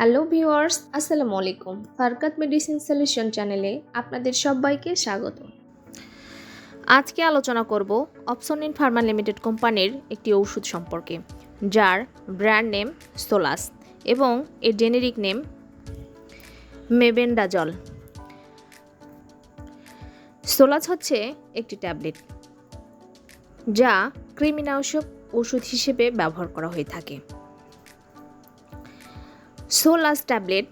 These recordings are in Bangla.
হ্যালো ভিউয়ার্স, আসসালামু আলাইকুম। ফারকাত মেডিসিন সলিউশন চ্যানেলে আপনাদের সবাইকে স্বাগত। আজকে আলোচনা করব অপসনিন ফার্মা লিমিটেড কোম্পানির একটি ওষুধ সম্পর্কে, যার ব্র্যান্ড নেম সোলাস এবং এর জেনেরিক নেম মেবেন্ডাজল। সোলাস হচ্ছে একটি ট্যাবলেট, যা কৃমিনাশক ওষুধ হিসেবে ব্যবহার করা হয়ে থাকে। সোলাস ট্যাবলেট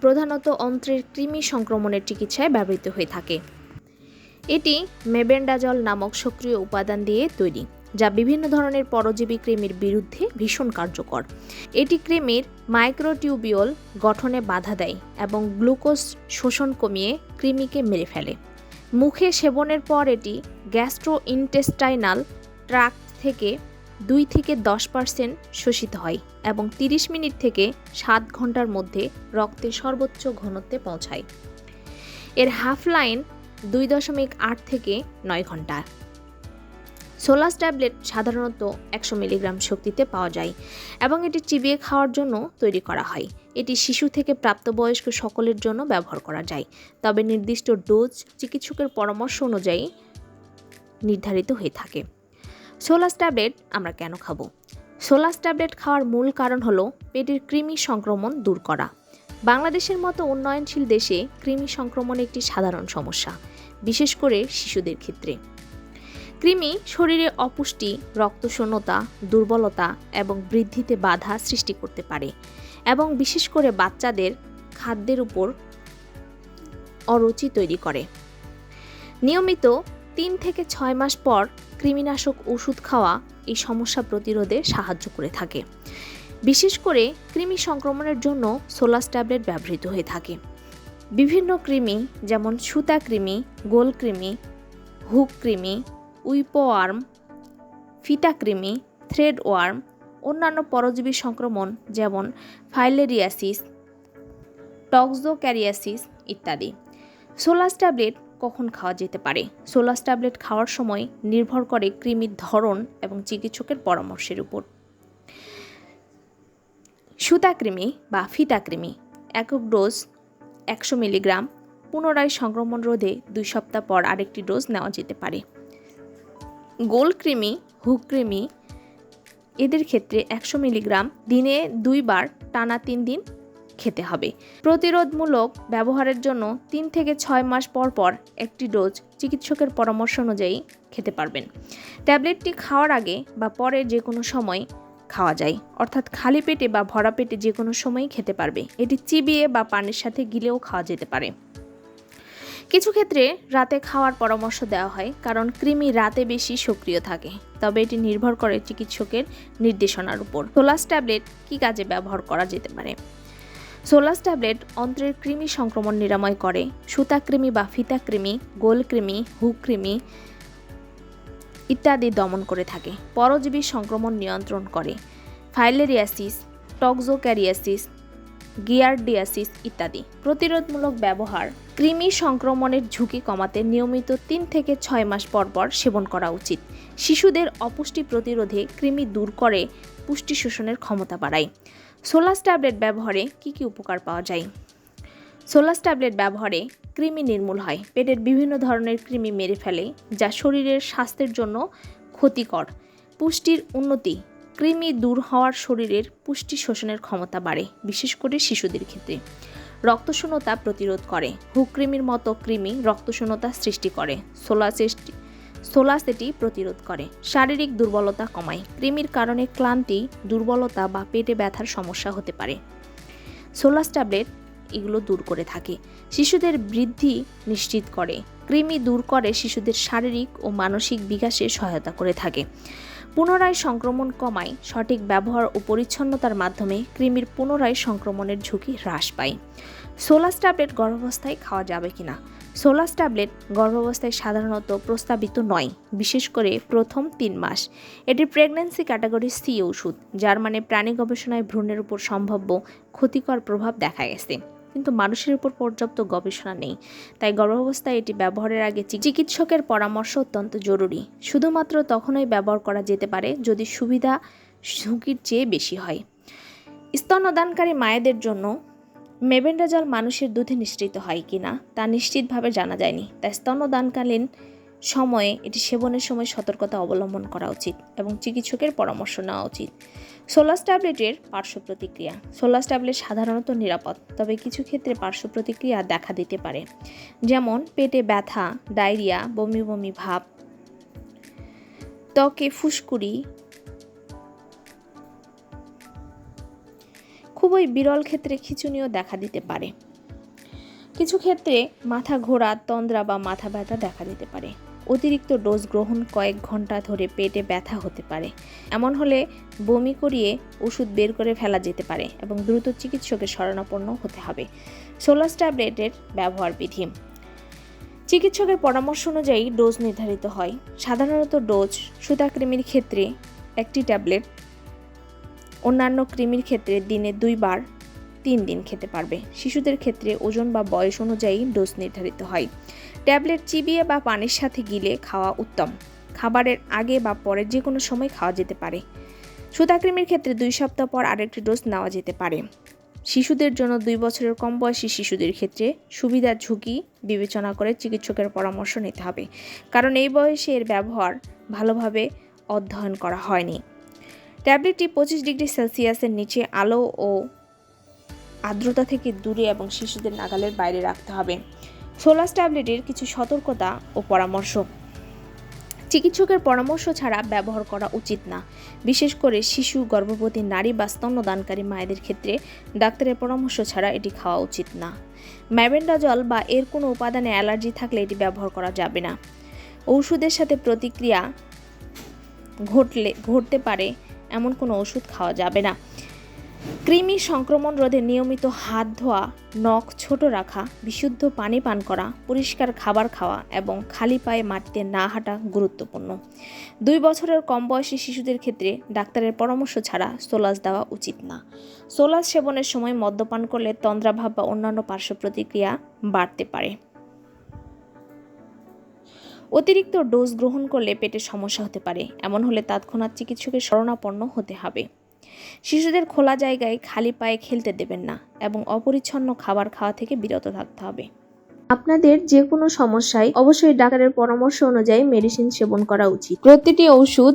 প্রধানত অন্ত্রের কৃমি সংক্রমণের চিকিৎসায় ব্যবহৃত হয়ে থাকে। এটি মেবেন্ডাজল নামক সক্রিয় উপাদান দিয়ে তৈরি, যা বিভিন্ন ধরনের পরজীবী কৃমির বিরুদ্ধে ভীষণ কার্যকর। এটি কৃমির মাইক্রোটিউবিওল গঠনে বাধা দেয় এবং গ্লুকোজ শোষণ কমিয়ে কৃমিকে মেরে ফেলে। মুখে সেবনের পর এটি গ্যাস্ট্রো ইন্টেস্টাইনাল ট্রাক্ট থেকে দুই থেকে দশ পার্সেন্ট শোষিত হয় এবং তিরিশ মিনিট থেকে সাত ঘণ্টার মধ্যে রক্তে সর্বোচ্চ ঘনত্বে পৌঁছায়। এর হাফ লাইন দুই দশমিক আট থেকে নয় ঘণ্টা। সোলাস ট্যাবলেট সাধারণত একশো মিলিগ্রাম শক্তিতে পাওয়া যায় এবং এটি চিবিয়ে খাওয়ার জন্য তৈরি করা হয়। এটি শিশু থেকে প্রাপ্তবয়স্ক সকলের জন্য ব্যবহার করা যায়। তবে নির্দিষ্ট ডোজ চিকিৎসকের পরামর্শ অনুযায়ী নির্ধারিত হয়ে থাকে। সোলাস ট্যাবলেট আমরা কেন খাব? সোলাস ট্যাবলেট খাওয়ার মূল কারণ হলো পেটের কৃমি সংক্রমণ দূর করা। বাংলাদেশের মতো উন্নয়নশীল দেশে কৃমি সংক্রমণ একটি সাধারণ সমস্যা, বিশেষ করে শিশুদের ক্ষেত্রে। কৃমি শরীরে অপুষ্টি, রক্তশূন্যতা, দুর্বলতা এবং বৃদ্ধিতে বাধা সৃষ্টি করতে পারে এবং বিশেষ করে বাচ্চাদের খাদ্যের উপর অরুচি তৈরি করে। নিয়মিত তিন থেকে ছয় মাস পর কৃমিনাশক ওষুধ খাওয়া এই সমস্যা প্রতিরোধে সাহায্য করে থাকে। বিশেষ করে কৃমি সংক্রমণের জন্য সোলাস ট্যাবলেট ব্যবহৃত হয়ে থাকে। বিভিন্ন কৃমি যেমন সুতা কৃমি, গোল কৃমি, হুক কৃমি, উইপো ওয়ার্ম ফিটা কৃমি, থ্রেড ওয়ার্ম, অন্যান্য পরজীবী সংক্রমণ যেমন ফাইলেরিয়াসিস, টক্সোক্যারিয়াসিস ইত্যাদি। সোলাস ট্যাবলেট কখন খাওয়া যেতে পারে? সোলাস ট্যাবলেট খাওয়ার সময় নির্ভর করে কৃমির ধরন এবং চিকিৎসকের পরামর্শের উপর। সুতাকৃমি বা ফিতাকৃমি, একক ডোজ একশো মিলিগ্রাম, পুনরায় সংক্রমণ রোধে দুই সপ্তাহ পর আরেকটি ডোজ নেওয়া যেতে পারে। গোল কৃমি হুক কৃমি এদের ক্ষেত্রে একশো মিলিগ্রাম, দিনে দুইবার, টানা তিন দিন খেতে হবে। প্রতিরোধমূলক ব্যবহারের জন্য তিন থেকে ছয় মাস পর পর একটি ডোজ চিকিৎসকের পরামর্শ অনুযায়ী খেতে পারবেন। ট্যাবলেটটি খাওয়ার আগে বা পরে যে কোনো সময় খাওয়া যায়, অর্থাৎ খালি পেটে বা ভরা পেটে যে কোনো সময়ই খেতে পারবে। এটি চিবিয়ে বা পানির সাথে গিলেও খাওয়া যেতে পারে। কিছু ক্ষেত্রে রাতে খাওয়ার পরামর্শ দেওয়া হয়, কারণ কৃমি রাতে বেশি সক্রিয় থাকে। তবে এটি নির্ভর করে চিকিৎসকের নির্দেশনার উপর। সোলাস ট্যাবলেট কী কাজে ব্যবহার করা যেতে পারে? সোলাস ট্যাবলেট অন্ত্রের কৃমি সংক্রমণ নিরাময় করে। সুতাকৃমি বা ফিতাকৃমি গোলকৃমি হুকৃমি ইত্যাদি দমন করে থাকে। পরজীবী সংক্রমণ নিয়ন্ত্রণ করে। ফাইলেরিয়াসিস, টক্সোক্যারিয়াসিস, গিয়ারডিয়াসিস ইত্যাদি। প্রতিরোধমূলক ব্যবহার, কৃমি সংক্রমণের ঝুঁকি কমাতে নিয়মিত তিন থেকে ছয় মাস পর পর সেবন করা উচিত। শিশুদের অপুষ্টি প্রতিরোধে কৃমি দূর করে পুষ্টি শোষণের ক্ষমতা বাড়ায়। সোলাস ট্যাবলেট ব্যবহারে কি কি উপকার পাওয়া যায়? সোলাস ট্যাবলেট ব্যবহারে কৃমি নির্মূল হয়। পেটের বিভিন্ন ধরনের কৃমি মেরে ফেলে, যা শরীরের স্বাস্থ্যের জন্য ক্ষতিকর। পুষ্টির উন্নতি কৃমি দূর হওয়ার শরীরের পুষ্টি শোষণের ক্ষমতা বাড়ে, বিশেষ করে শিশুদের ক্ষেত্রে। রক্তশূন্যতা প্রতিরোধ করে। হুকৃমির মতো কৃমি রক্তশূন্যতা সৃষ্টি করে। সোলাসেস্টি সোলাস এটি প্রতিরোধ করে। শারীরিক দুর্বলতা কমায়। কৃমির কারণে ক্লান্তি, দুর্বলতা বা পেটে ব্যথার সমস্যা হতে পারে। সোলাস ট্যাবলেট এগুলো দূর করে থাকে। শিশুদের বৃদ্ধি নিশ্চিত করে। কৃমি দূর করে শিশুদের শারীরিক ও মানসিক বিকাশে সহায়তা করে থাকে। পুনরায় সংক্রমণ কমায়। সঠিক ব্যবহার ও পরিচ্ছন্নতার মাধ্যমে কৃমির পুনরায় সংক্রমণের ঝুঁকি হ্রাস পায়। সোলাস ট্যাবলেট গর্ভাবস্থায় খাওয়া যাবে কিনা? সোলাস ট্যাবলেট গর্ভাবস্থায় সাধারণত প্রস্তাবিত নয়, বিশেষ করে প্রথম তিন মাস। এটি প্রেগন্যান্সি ক্যাটাগরি সি ওষুধ, যার মানে প্রাণী গবেষণায় ভ্রূণের উপর সম্ভাব্য ক্ষতিকর প্রভাব দেখা গেছে। কিন্তু মানুষের উপর পর্যাপ্ত গবেষণা নেই, তাই গর্ভাবস্থায় এটি ব্যবহারের আগে চিকিৎসকের পরামর্শ অত্যন্ত জরুরি। শুধুমাত্র তখনই ব্যবহার করা যেতে পারে যদি সুবিধা ঝুঁকির চেয়ে বেশি হয়। স্তন্যদানকারী মায়েদের জন্য মেবেন্ডাজল মানুষের দুধে নিঃসৃত হয় কি না, তা নিশ্চিতভাবে জানা যায়নি। তাই স্তন্যদানকালীন সময়ে এটি সেবনের সময় সতর্কতা অবলম্বন করা উচিত এবং চিকিৎসকের পরামর্শ নেওয়া উচিত। সোলাস ট্যাবলেটের পার্শ্ব প্রতিক্রিয়া। সোলাস ট্যাবলেট সাধারণত নিরাপদ, তবে কিছু ক্ষেত্রে পার্শ্ব প্রতিক্রিয়া দেখা দিতে পারে। যেমন, পেটে ব্যথা, ডায়রিয়া, বমি বমি ভাব, ত্বকে ফুসকুড়ি খুবই বিরল ক্ষেত্রে খিচুনিও দেখা দিতে পারে। কিছু ক্ষেত্রে মাথা ঘোরা, তন্দ্রা বা মাথা ব্যথা দেখা দিতে পারে। অতিরিক্ত ডোজ গ্রহণ কয়েক ঘণ্টা ধরে পেটে ব্যথা হতে পারে। এমন হলে বমি করিয়ে ওষুধ বের করে ফেলা যেতে পারে এবং দ্রুত চিকিৎসকের শরণাপন্ন হতে হবে। সোলাস ট্যাবলেটের ব্যবহার বিধি। চিকিৎসকের পরামর্শ অনুযায়ী ডোজ নির্ধারিত হয়। সাধারণত ডোজ সুতাকৃমির ক্ষেত্রে একটি ট্যাবলেট অন্যান্য কৃমির ক্ষেত্রে দিনে দুইবার তিন দিন খেতে পারবে। শিশুদের ক্ষেত্রে ওজন বা বয়স অনুযায়ী ডোজ নির্ধারিত হয়। ট্যাবলেট চিবিয়ে বা পানির সাথে গিলে খাওয়া উত্তম। খাবারের আগে বা পরে যে কোনো সময় খাওয়া যেতে পারে। সুতাকৃমির ক্ষেত্রে দুই সপ্তাহ পর আরেকটি ডোজ নেওয়া যেতে পারে। শিশুদের জন্য দুই বছরের কম বয়সী শিশুদের ক্ষেত্রে সুবিধা ঝুঁকি বিবেচনা করে চিকিৎসকের পরামর্শ নিতে হবে। কারণ এই বয়সে এর ব্যবহার ভালোভাবে অধ্যয়ন করা হয়নি। ট্যাবলেটটি পঁচিশ ডিগ্রি সেলসিয়াসের নিচে আলো ও আর্দ্রতা থেকে দূরে এবং শিশুদের নাগালের বাইরে রাখতে হবে। সোলাস ট্যাবলেটের কিছু সতর্কতা ও পরামর্শ। চিকিৎসকের পরামর্শ ছাড়া ব্যবহার করা উচিত না। বিশেষ করে শিশু, গর্ভবতী নারী বা স্তন্যদানকারী মায়েদের ক্ষেত্রে ডাক্তারের পরামর্শ ছাড়া এটি খাওয়া উচিত না। ম্যাবেন্ডাজল বা এর কোনো উপাদানে অ্যালার্জি থাকলে এটি ব্যবহার করা যাবে না। ঔষধের সাথে প্রতিক্রিয়া ঘটলে, ঘটতে পারে এমন কোনো ওষুধ খাওয়া যাবে না। কৃমি সংক্রমণ রোধে নিয়মিত হাত ধোয়া, নখ ছোট রাখা, বিশুদ্ধ পানি পান করা, পরিষ্কার খাবার খাওয়া এবং খালি পায়ে মাটিতে না হাঁটা গুরুত্বপূর্ণ। দুই বছরের কম বয়সী শিশুদের ক্ষেত্রে ডাক্তারের পরামর্শ ছাড়া সোলাস দেওয়া উচিত না। সোলাস সেবনের সময় মদ্যপান করলে তন্দ্রাভাব বা অন্যান্য পার্শ্ব প্রতিক্রিয়া বাড়তে পারে। অতিরিক্ত ডোজ গ্রহণ করলে পেটে সমস্যা হতে পারে। এমন হলে তাৎক্ষণাৎ চিকিৎসকের শরণাপন্ন হতে হবে। শিশুদের খোলা জায়গায় খালি পায়ে খেলতে দেবেন না এবং অপরিচ্ছন্ন খাবার খাওয়া থেকে বিরত থাকতে হবে। আপনাদের যে কোনো সমস্যায় অবশ্যই ডাক্তারের পরামর্শ অনুযায়ী মেডিসিন সেবন করা উচিত। প্রতিটি ওষুধ